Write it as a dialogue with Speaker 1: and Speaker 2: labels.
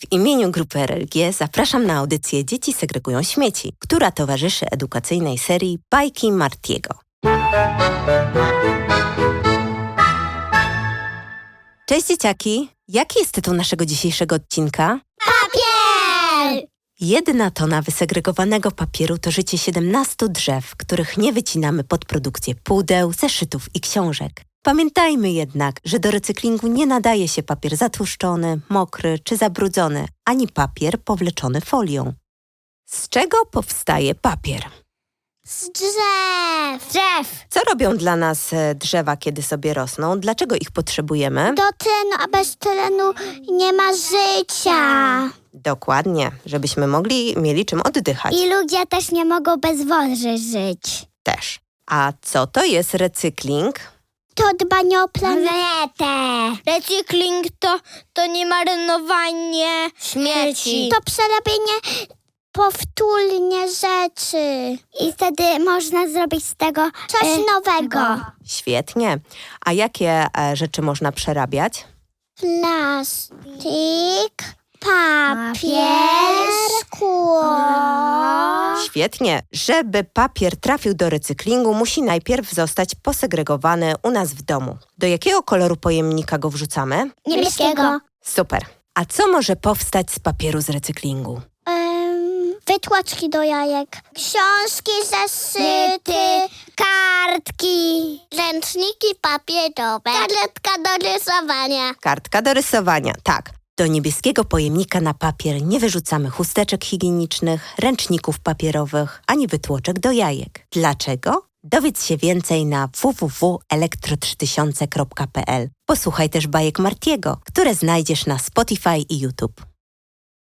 Speaker 1: W imieniu grupy RLG zapraszam na audycję Dzieci segregują śmieci, która towarzyszy edukacyjnej serii Bajki Martiego. Cześć dzieciaki! Jaki jest tytuł naszego dzisiejszego odcinka?
Speaker 2: Papier!
Speaker 1: Jedna tona wysegregowanego papieru to życie 17 drzew, których nie wycinamy pod produkcję pudeł, zeszytów i książek. Pamiętajmy jednak, że do recyklingu nie nadaje się papier zatłuszczony, mokry czy zabrudzony, ani papier powleczony folią. Z czego powstaje papier?
Speaker 2: Z drzew! Drzew!
Speaker 1: Co robią dla nas e, drzewa, kiedy sobie rosną? Dlaczego ich potrzebujemy?
Speaker 2: Do tlenu, a bez tlenu nie ma życia.
Speaker 1: Dokładnie, żebyśmy mogli mieli czym oddychać
Speaker 2: I ludzie też nie mogą bez wody żyć.
Speaker 1: też. A co to jest recykling?
Speaker 2: To dbanie o planetę.
Speaker 3: Recykling to, to nie marnowanie śmieci.
Speaker 2: To przerabianie powtórnie rzeczy. I wtedy można zrobić z tego coś nowego.
Speaker 1: Świetnie. A jakie e, rzeczy można przerabiać?
Speaker 2: Plastik, papier.
Speaker 1: Świetnie. Żeby papier trafił do recyklingu, musi najpierw zostać posegregowany u nas w domu. Do jakiego koloru pojemnika go wrzucamy?
Speaker 2: Niebieskiego.
Speaker 1: Super. A co może powstać z papieru z recyklingu?
Speaker 2: Wytłaczki do jajek. Książki, zeszyty, kartki, ręczniki papierowe, karetka do rysowania.
Speaker 1: Kartka do rysowania, tak. Do niebieskiego pojemnika na papier nie wyrzucamy chusteczek higienicznych, ręczników papierowych ani wytłoczek do jajek. Dlaczego? Dowiedz się więcej na www.elektro3000.pl. Posłuchaj też bajek Martiego, które znajdziesz na Spotify i YouTube.